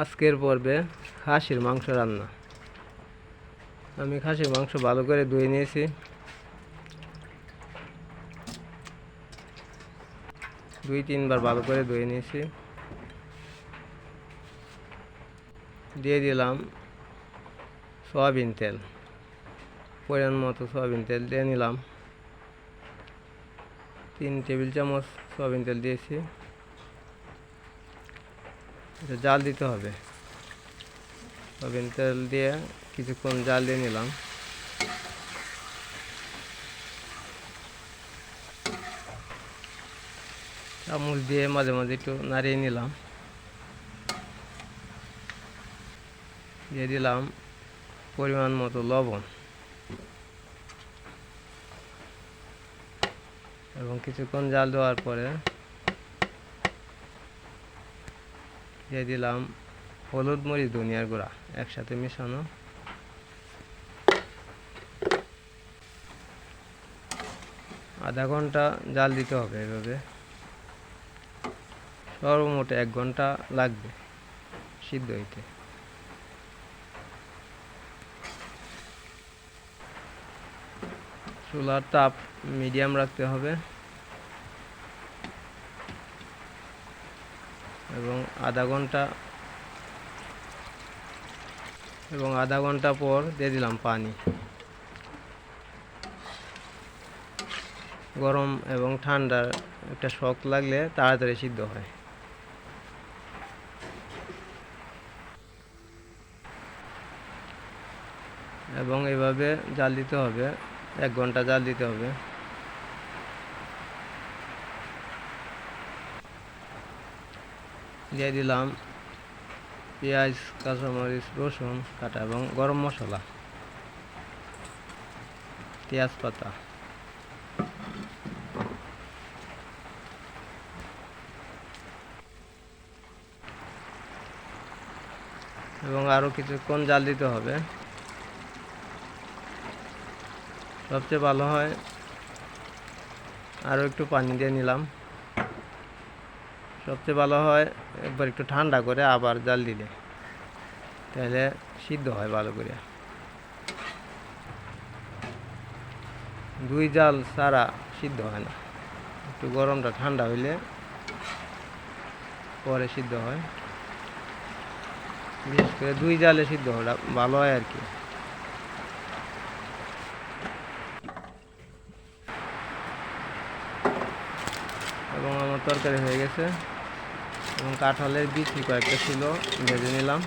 আজকের পর্বে খাসির মাংস রান্না। আমি খাসির মাংস ভালো করে ধুয়ে নিয়েছি। দুই, তিনবার ভালো করে ধুয়ে নিয়েছি। দিয়ে দিলাম সয়াবিন তেল। পরিমাণ মতো সয়াবিন তেল দিয়ে নিলাম। তিন টেবিল চামচ সয়াবিন তেল দিয়েছি। এটা জাল দিতে হবে। সয়াবিন তেল দিয়ে কিছুক্ষণ জাল দিয়ে নিলাম। চামচ দিয়ে মাঝে মাঝে একটু নাড়িয়ে নিলাম। দিয়ে দিলাম পরিমাণ মতো লবণ। এবং কিছুক্ষণ জাল দেওয়ার পরে দিয়ে দিলাম, হলুদ মরিচ, ধনিয়ার গুঁড়া, একসাথে মিশানো। আধা ঘণ্টা জাল দিতে হবে এভাবে। সর্বমোট এক ঘণ্টা লাগবে সিদ্ধ হইতে। চুলার তাপ মিডিয়াম রাখতে হবে। এবং আধা ঘণ্টা এবং আধা ঘণ্টা পর দিয়ে দিলাম পানি। গরম এবং ঠান্ডার একটা শক লাগলে তাড়াতাড়ি সিদ্ধ হয়। এবং এভাবে জাল দিতে হবে, এক ঘণ্টা জাল দিতে হবে। দিয়ে দিলাম পেঁয়াজ, কাঁচামরিচ, রসুন, কাটা এবং গরম মশলা। তেজপাতা এবং আরও কিছুক্ষণ জাল দিতে হবে? সবচেয়ে ভালো হয় আরও একটু পানি দিয়ে নিলাম। সবচেয়ে ভালো হয়, একবার একটু ঠান্ডা করে আবার জাল দিলে। তাহলে সিদ্ধ হয় ভালো করে। দুই জাল ছাড়া সিদ্ধ হয় না। একটু গরমটা ঠান্ডা হইলে পরে সিদ্ধ হয়। বিশেষ করে দুই জালে সিদ্ধ হওয়াটা ভালো হয় আর কি। এবং আমার তরকারি হয়ে গেছে। এবং কাঁঠালের বিচি কয়েকটা ছিল ভেজে নিলাম।